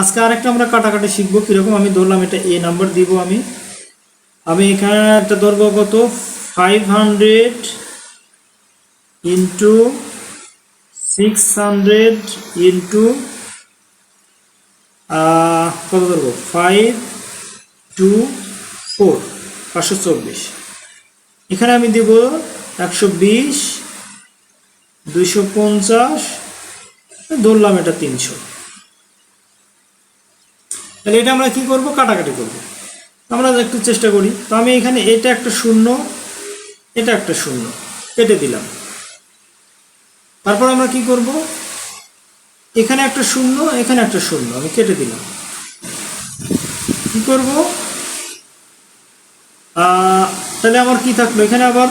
আজকে আরেকটা আমরা কাটাকাটি শিখব, কীরকম আমি ধরলাম এটা এ নাম্বার দিব আমি। আমি এখানে একটা ধরবো কত? Five hundred into six hundred into কত ধরবো? ফাইভ টু ফোর পাঁচশো চব্বিশ। এখানে আমি দেব একশো বিশ, দুইশো পঞ্চাশ, ধরলাম এটা তিনশো। তাহলে এটা আমরা কি করব? কাটাকাটি করব। আমরা একটু চেষ্টা করি। তো আমি এখানে এটা একটা শূন্য, এটা একটা শূন্য কেটে দিলাম। তারপর আমরা কি করব? এখানে একটা শূন্য, এখানে একটা শূন্য, আমি কেটে দিলাম। কি করব? তাহলে আমার কি থাকল? এখানে আবার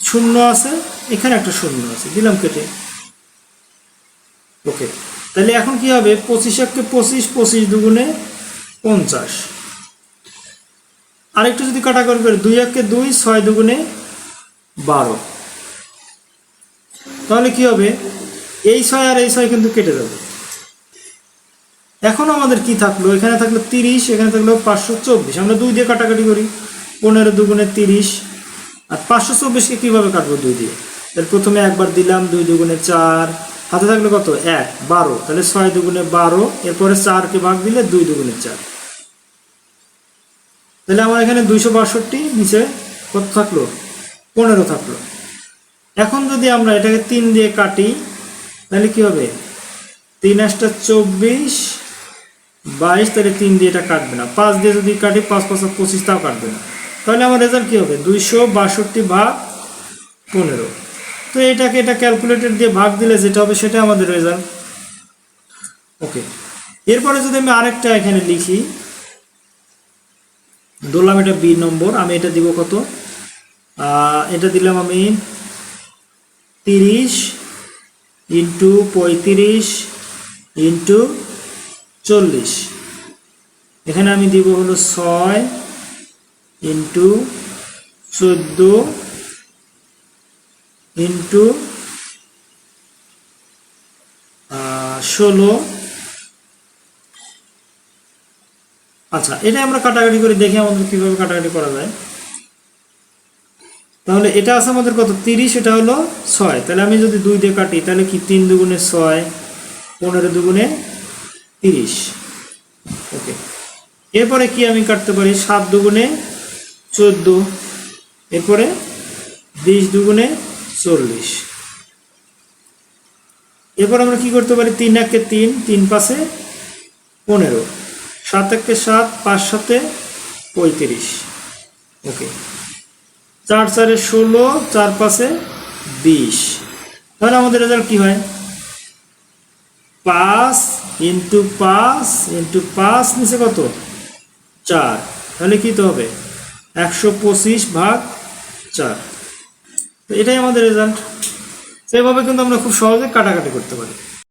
শূন্য আছে, এখানে একটা শূন্য আছে। দিলাম কেটে। ওকে। তাহলে এখন কি হবে? পঁচিশ এককে পঁচিশ পঁচিশ দুগুণে পঞ্চাশ। আরেকটু যদি কাটাকাটি করি, দুই এককে দুই, ছয় দুগুণে বারো। তাহলে কি হবে? এই ছয় আর এই ছয় কিন্তু কেটে যাবে। এখন আমাদের কি থাকল? এখানে থাকল তিরিশ, এখানে থাকল পাঁচশো চব্বিশ। আমরা দুই দিয়ে কাটাকাটি করি, পনেরো দুগুণে তিরিশ। আর পাঁচশো চব্বিশকে কীভাবে কাটবো দুই দিয়ে? তাহলে প্রথমে একবার দিলাম, দুই দুগুণে চার হাতে থাকল কত? এক, বারো। তাহলে ছয় দুগুণে বারো, এরপরে চারকে ভাগ দিলে দুই দুগুণে চার। তাহলে আমার এখানে দুইশো বাষট্টি, নিচে কত থাকল? পনেরো থাকল। এখন যদি আমরা এটাকে তিন দিয়ে কাটি, তাহলে কি হবে? তিন আটটা চব্বিশ, বাইশ, তাহলে তিন দিয়ে এটা কাটবে না। পাঁচ দিয়ে যদি কাটি, পাঁচ পাঁচ পঁচিশ, তাও কাটবে না। তাহলে আমার রেজাল্ট কী হবে? দুইশো বাষট্টি ভাগ পনেরো। তো এটাকে এটা ক্যালকুলেটর দিয়ে ভাগ দিলে যেটা হবে সেটা আমাদের রেজাল্ট ওকে এরপরে যদি আমি আরেকটা এখানে লিখি, ধরলাম এটা বি নম্বর আমি এটা দিব কত? এটা দিলাম আমি তিরিশ ইন্টু পঁয়ত্রিশ ইন্টু চল্লিশ। এখানে আমি দিব হলো ছয় ইন্টু চোদ্দ ইন্টু ষোলো। আচ্ছা এটা আমরা কাটাকাটি করে দেখি আমাদের কীভাবে কাটাকাটি করা যায়। তাহলে এটা আছে আমাদের কত? তিরিশ, এটা হলো ছয়। তাহলে আমি যদি দুই দিয়ে কাটি, তাহলে কি তিন দুগুণে ছয়? পনেরো দুগুণে তিরিশ। ওকে এরপরে কি আমি কাটতে পারি? সাত দুগুণে চোদ্দ। এরপরে বিশ দুগুণে চল্লিশ। এরপর আমরা কি করতে পারি? তিন একে তিন তিন পাশে পনেরো। সাত একে সাত, পাঁচ সাতে পঁয়ত্রিশ। ওকে। চার চারে ষোলো, চার পাশে বিশ। তাহলে আমাদের রেজাল্ট কি হয়? পাঁচ ইন্টু পাঁচ ইন্টু পাঁচ নিচে কত? চার। তাহলে কি তো হবে? একশো পঁচিশ ভাগ চার। তো এটাই আমাদের রেজাল্ট সেভাবে কিন্তু আমরা খুব সহজে কাটাকাটি করতে পারি।